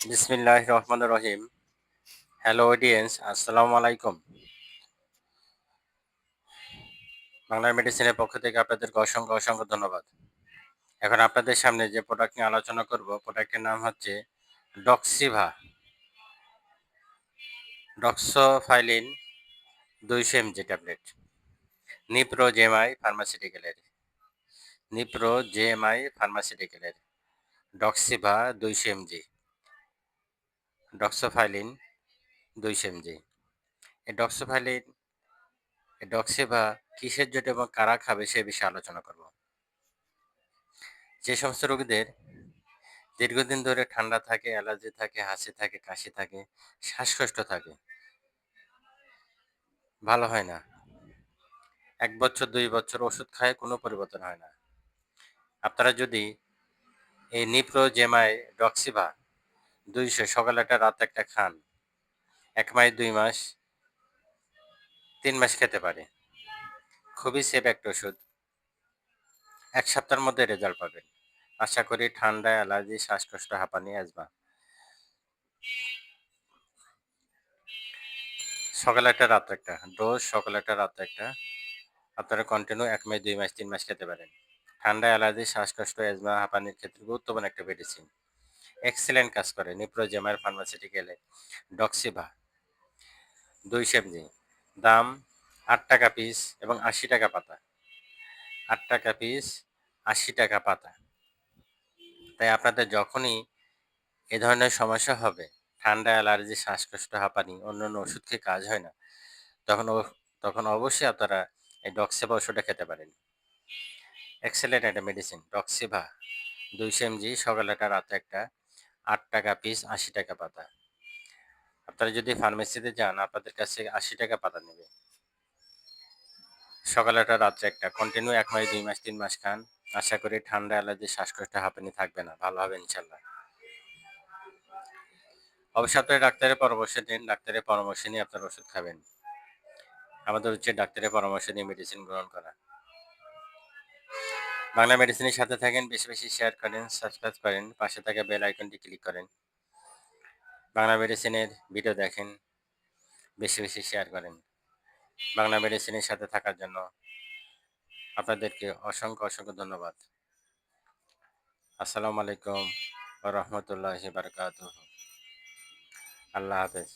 বিসমিল্লাহ রহমান রহিম। Hello audience আসসালামু আলাইকুম। বাংলা মেডিসিনের পক্ষ থেকে আপনাদেরকে অসংখ্য অসংখ্য ধন্যবাদ। এখন আপনাদের সামনে যে প্রোডাক্ট নিয়ে আলোচনা করব প্রোডাক্টের নাম হচ্ছে ডক্সিভা ডক্সোফাইলিন দুইশো এমজি ট্যাবলেট নিপ্রো জেএমআই ফার্মাসিউটিক্যালের নিপ্রো জেএমআই ফার্মাসিউটিক্যালের ডক্সিভা দুইশো এমজি ডক্সোফাইলিন দুইশো এমজি এই ডক্সোফাইলিন এই ডক্সিভা কিসের জন্য এবং কারা খাবে সে বিষয়ে আলোচনা করব। যে সমস্ত রোগীদের দীর্ঘদিন ধরে ঠান্ডা থাকে, অ্যালার্জি থাকে, হাসি থাকে, কাশি থাকে, শ্বাসকষ্ট থাকে, ভালো হয় না। এক বছর, দুই বছর ওষুধ খায়, কোনো পরিবর্তন হয় না। আপনারা যদি এই নিপ্রো জেমাই ডক্সিভা দুইশো সকাল একটা, রাত একটা খান। এক মাস, দুই মাস, তিন মাস খেতে পারে। খুবই সেফ একটা ওষুধ। এক সপ্তাহের মধ্যে রেজাল্ট পাবেন। আশা করি ঠান্ডা, অ্যালার্জি, শ্বাসকষ্ট, হাঁপানি অ্যাজমা সকালে একটা, রাত একটা। ডোজ সকালে একটা, রাত একটা। আপনারা কন্টিনিউ এক মাস, দুই মাস, তিন মাস খেতে পারেন। ঠান্ডা, অ্যালার্জি, শ্বাসকষ্ট অ্যাজমা হাঁপানির ক্ষেত্রে গুরুত্বপূর্ণ একটা মেডিসিন এক্সেলেন্ট কাজ করে নিপ্রোজেমার ফার্মাসিউটিক্যালে, ডক্সিভা। দুই সেমজি দাম আট টাকা পিস এবং আশি টাকা পাতা। আট টাকা পিস আশি টাকা পাতা। তাই আপনাদের যখনই এ ধরনের সমস্যা হবে, ঠান্ডা, অ্যালার্জি, শ্বাসকষ্ট, হাঁপানি, অন্য অন্য ওষুধ খেয়ে কাজ হয় না, তখন তখন অবশ্যই আপনারা এই ডক্সিভা ওষুধটা খেতে পারেন। এক্সেলেন্ট একটা মেডিসিন ডক্সিভা। দুইশো এমজি সকালে একটা, রাতে একটা আট টাকা পিস আশি টাকা পাতা। আপনারা যদি ফার্মেসিতে যান, আপনাদের কাছে আশি টাকা পাতা নেবে। সকালে একটা, রাত্রে একটা। কন্টিনিউ এক মাস, দুই মাস, তিন মাস খান। আশা করি ঠান্ডা, অ্যালার্জি, শ্বাসকষ্ট হাঁপানি থাকবে না। ভালো হবে ইনশাল্লাহ। অবশ্যই আপনার ডাক্তারের পরামর্শ নিন ডাক্তারের পরামর্শ নিয়ে আপনার ওষুধ খাবেন। আমাদের হচ্ছে ডাক্তারের পরামর্শ নিয়ে মেডিসিন গ্রহণ করা। বাংলা মেডিসিনের সাথে থাকেন, বেশি বেশি শেয়ার করেন সাবস্ক্রাইব করেন, পাশে থাকা বেল আইকনটি ক্লিক করেন। বাংলা মেডিসিনের ভিডিও দেখেন, বেশি বেশি শেয়ার করেন। বাংলা মেডিসিনের সাথে থাকার জন্য আপনাদেরকে অসংখ্য অসংখ্য ধন্যবাদ। আসসালামু আলাইকুম রহমতুল্লাহ বারকাত আল্লাহ হাফেজ।